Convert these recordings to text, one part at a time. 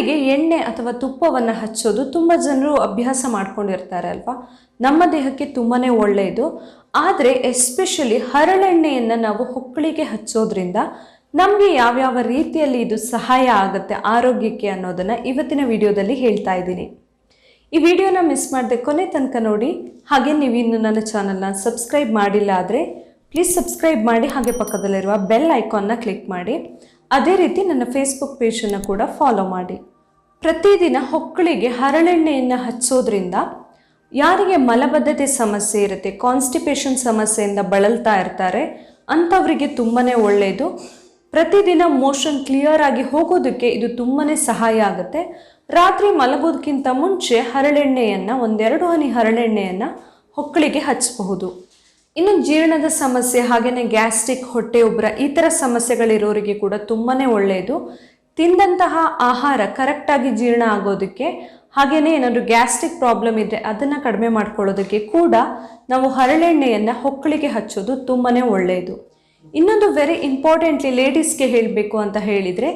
ಹೊಕ್ಕಳಿಗೆ ಎಣ್ಣೆ ಅಥವಾ ತುಪ್ಪವನ್ನು ಹಚ್ಚೋದು ತುಂಬ ಜನರು ಅಭ್ಯಾಸ ಮಾಡ್ಕೊಂಡಿರ್ತಾರೆ ಅಲ್ವಾ? ನಮ್ಮ ದೇಹಕ್ಕೆ ತುಂಬಾ ಒಳ್ಳೆಯದು. ಆದರೆ ಎಸ್ಪೆಷಲಿ ಹರಳೆಣ್ಣೆಯನ್ನು ನಾವು ಹೊಕ್ಕಳಿಗೆ ಹಚ್ಚೋದ್ರಿಂದ ನಮಗೆ ಯಾವ್ಯಾವ ರೀತಿಯಲ್ಲಿ ಇದು ಸಹಾಯ ಆಗುತ್ತೆ, ಆರೋಗ್ಯಕ್ಕೆ ಅನ್ನೋದನ್ನು ಇವತ್ತಿನ ವಿಡಿಯೋದಲ್ಲಿ ಹೇಳ್ತಾ ಇದ್ದೀನಿ. ಈ ವಿಡಿಯೋನ ಮಿಸ್ ಮಾಡದೆ ಕೊನೆ ತನಕ ನೋಡಿ, ಹಾಗೆ ನೀವು ಇನ್ನು ನನ್ನ ಚಾನಲ್ನ ಸಬ್ಸ್ಕ್ರೈಬ್ ಮಾಡಿಲ್ಲ ಆದರೆ ಪ್ಲೀಸ್ ಸಬ್ಸ್ಕ್ರೈಬ್ ಮಾಡಿ, ಹಾಗೆ ಪಕ್ಕದಲ್ಲಿರುವ ಬೆಲ್ ಐಕಾನ್ನ ಕ್ಲಿಕ್ ಮಾಡಿ. ಅದೇ ರೀತಿ ನನ್ನ ಫೇಸ್ಬುಕ್ ಪೇಜನ್ನು ಕೂಡ ಫಾಲೋ ಮಾಡಿ. ಪ್ರತಿದಿನ ಹೊಕ್ಕಳಿಗೆ ಹರಳೆಣ್ಣೆಯನ್ನು ಹಚ್ಚೋದ್ರಿಂದ ಯಾರಿಗೆ ಮಲಬದ್ಧತೆ ಸಮಸ್ಯೆ ಇರುತ್ತೆ ಕಾನ್ಸ್ಟಿಪೇಷನ್ ಸಮಸ್ಯೆಯಿಂದ ಬಳಲ್ತಾ ಇರ್ತಾರೆ, ಅಂಥವರಿಗೆ ತುಂಬಾ ಒಳ್ಳೆಯದು ಪ್ರತಿದಿನ ಮೋಷನ್ ಕ್ಲಿಯರ್ ಆಗಿ ಹೋಗೋದಕ್ಕೆ ಇದು ತುಂಬಾ ಸಹಾಯ ಆಗುತ್ತೆ. ರಾತ್ರಿ ಮಲಗೋದಕ್ಕಿಂತ ಮುಂಚೆ ಹರಳೆಣ್ಣೆಯನ್ನು, ಒಂದೆರಡು ಹನಿ ಹರಳೆಣ್ಣೆಯನ್ನು ಹೊಕ್ಕಳಿಗೆ ಹಚ್ಚಬಹುದು. ಇನ್ನು ಜೀರ್ಣದ ಸಮಸ್ಯೆ ಹಾಗೆಯೇ ಗ್ಯಾಸ್ಟ್ರಿಕ್ ಹೊಟ್ಟೆ ಉಬ್ಬರ ಈ ಥರ ಸಮಸ್ಯೆಗಳಿರೋರಿಗೆ ಕೂಡ ತುಂಬಾ ಒಳ್ಳೆಯದು ತಿಂದಂತಹ ಆಹಾರ ಕರೆಕ್ಟಾಗಿ ಜೀರ್ಣ ಆಗೋದಕ್ಕೆ ಹಾಗೆಯೇ ಏನಾದರೂ ಗ್ಯಾಸ್ಟ್ರಿಕ್ ಪ್ರಾಬ್ಲಮ್ ಇದ್ದರೆ ಅದನ್ನು ಕಡಿಮೆ ಮಾಡ್ಕೊಳ್ಳೋದಕ್ಕೆ ಕೂಡ ನಾವು ಹರಳೆಣ್ಣೆಯನ್ನು ಹೊಕ್ಕಳಿಗೆ ಹಚ್ಚೋದು ತುಂಬಾ ಒಳ್ಳೆಯದು ಇನ್ನೊಂದು ವೆರಿ ಇಂಪಾರ್ಟೆಂಟ್ಲಿ ಲೇಡೀಸ್ಗೆ ಹೇಳಬೇಕು ಅಂತ ಹೇಳಿದರೆ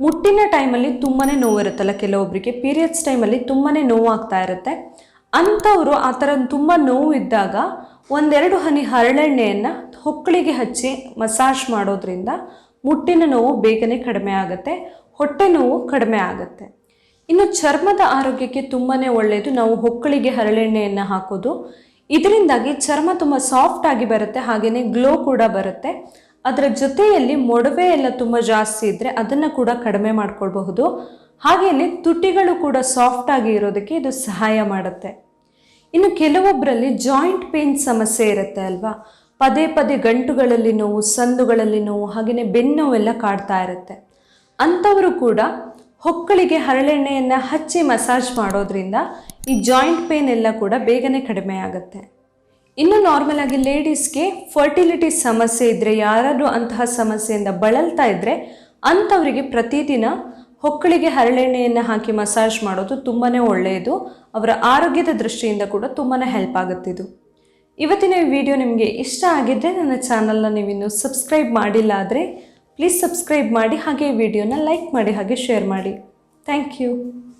ಮುಟ್ಟಿನ ಟೈಮಲ್ಲಿ ತುಂಬಾ ನೋವಿರುತ್ತಲ್ಲ ಕೆಲವೊಬ್ಬರಿಗೆ ಪೀರಿಯಡ್ಸ್ ಟೈಮಲ್ಲಿ ತುಂಬಾ ನೋವಾಗ್ತಾ ಇರುತ್ತೆ. ಅಂಥವರು ಆ ಥರ ತುಂಬ ನೋವು ಇದ್ದಾಗ ಒಂದೆರಡು ಹನಿ ಹರಳೆಣ್ಣೆಯನ್ನು ಹೊಕ್ಕಳಿಗೆ ಹಚ್ಚಿ ಮಸಾಜ್ ಮಾಡೋದ್ರಿಂದ ಮುಟ್ಟಿನ ನೋವು ಬೇಗನೆ ಕಡಿಮೆ ಆಗುತ್ತೆ, ಹೊಟ್ಟೆ ನೋವು ಕಡಿಮೆ ಆಗುತ್ತೆ. ಇನ್ನು ಚರ್ಮದ ಆರೋಗ್ಯಕ್ಕೆ ತುಂಬಾ ಒಳ್ಳೆಯದು ನಾವು ಹೊಕ್ಕಳಿಗೆ ಹರಳೆಣ್ಣೆಯನ್ನು ಹಾಕೋದು. ಇದರಿಂದಾಗಿ ಚರ್ಮ ತುಂಬ ಸಾಫ್ಟ್ ಆಗಿ ಬರುತ್ತೆ ಹಾಗೆಯೇ ಗ್ಲೋ ಕೂಡ ಬರುತ್ತೆ. ಅದರ ಜೊತೆಯಲ್ಲಿ ಮೊಡವೆ ಎಲ್ಲ ತುಂಬ ಜಾಸ್ತಿ ಇದ್ದರೆ ಅದನ್ನು ಕೂಡ ಕಡಿಮೆ ಮಾಡಿಕೊಳ್ಬಹುದು. ಹಾಗೆಯೇ ತುಟಿಗಳು ಕೂಡ ಸಾಫ್ಟ್ ಆಗಿ ಇರೋದಕ್ಕೆ ಇದು ಸಹಾಯ ಮಾಡುತ್ತೆ. ಇನ್ನು ಕೆಲವೊಬ್ಬರಲ್ಲಿ ಜಾಯಿಂಟ್ ಪೇನ್ ಸಮಸ್ಯೆ ಇರುತ್ತೆ ಅಲ್ವಾ? ಪದೇ ಪದೇ ಗಂಟುಗಳಲ್ಲಿ ನೋವು, ಸಂದುಗಳಲ್ಲಿ ನೋವು ಹಾಗೆಯೇ ಬೆನ್ನೋವೆಲ್ಲ ಕಾಡ್ತಾ ಇರುತ್ತೆ. ಅಂಥವರು ಕೂಡ ಹೊಕ್ಕಳಿಗೆ ಹರಳೆಣ್ಣೆಯನ್ನು ಹಚ್ಚಿ ಮಸಾಜ್ ಮಾಡೋದ್ರಿಂದ ಈ ಜಾಯಿಂಟ್ ಪೇನ್ ಎಲ್ಲ ಕೂಡ ಬೇಗನೆ ಕಡಿಮೆ ಆಗುತ್ತೆ. ಇನ್ನು ನಾರ್ಮಲ್ ಆಗಿ ಲೇಡೀಸ್ಗೆ ಫರ್ಟಿಲಿಟಿ ಸಮಸ್ಯೆ ಇದ್ದರೆ ಯಾರಾದರೂ ಅಂತಹ ಸಮಸ್ಯೆಯಿಂದ ಬಳಲ್ತಾ ಇದ್ದರೆ ಅಂಥವರಿಗೆ ಪ್ರತಿದಿನ ಹೊಕ್ಕಳಿಗೆ ಹರಳೆಣ್ಣೆಯನ್ನು ಹಾಕಿ ಮಸಾಜ್ ಮಾಡೋದು ತುಂಬಾ ಒಳ್ಳೆಯದು. ಅವರ ಆರೋಗ್ಯದ ದೃಷ್ಟಿಯಿಂದ ಕೂಡ ತುಂಬಾ ಹೆಲ್ಪ್ ಆಗುತ್ತಿದ್ದು ಇವತ್ತಿನ ವಿಡಿಯೋ ನಿಮಗೆ ಇಷ್ಟ ಆಗಿದ್ದರೆ ನನ್ನ ಚಾನಲ್ನ ನೀವಿನ್ನು ಸಬ್ಸ್ಕ್ರೈಬ್ ಮಾಡಿಲ್ಲ ಆದರೆ ಪ್ಲೀಸ್ ಸಬ್ಸ್ಕ್ರೈಬ್ ಮಾಡಿ ಹಾಗೆ ವಿಡಿಯೋನ ಲೈಕ್ ಮಾಡಿ ಹಾಗೆ ಶೇರ್ ಮಾಡಿ. Thank you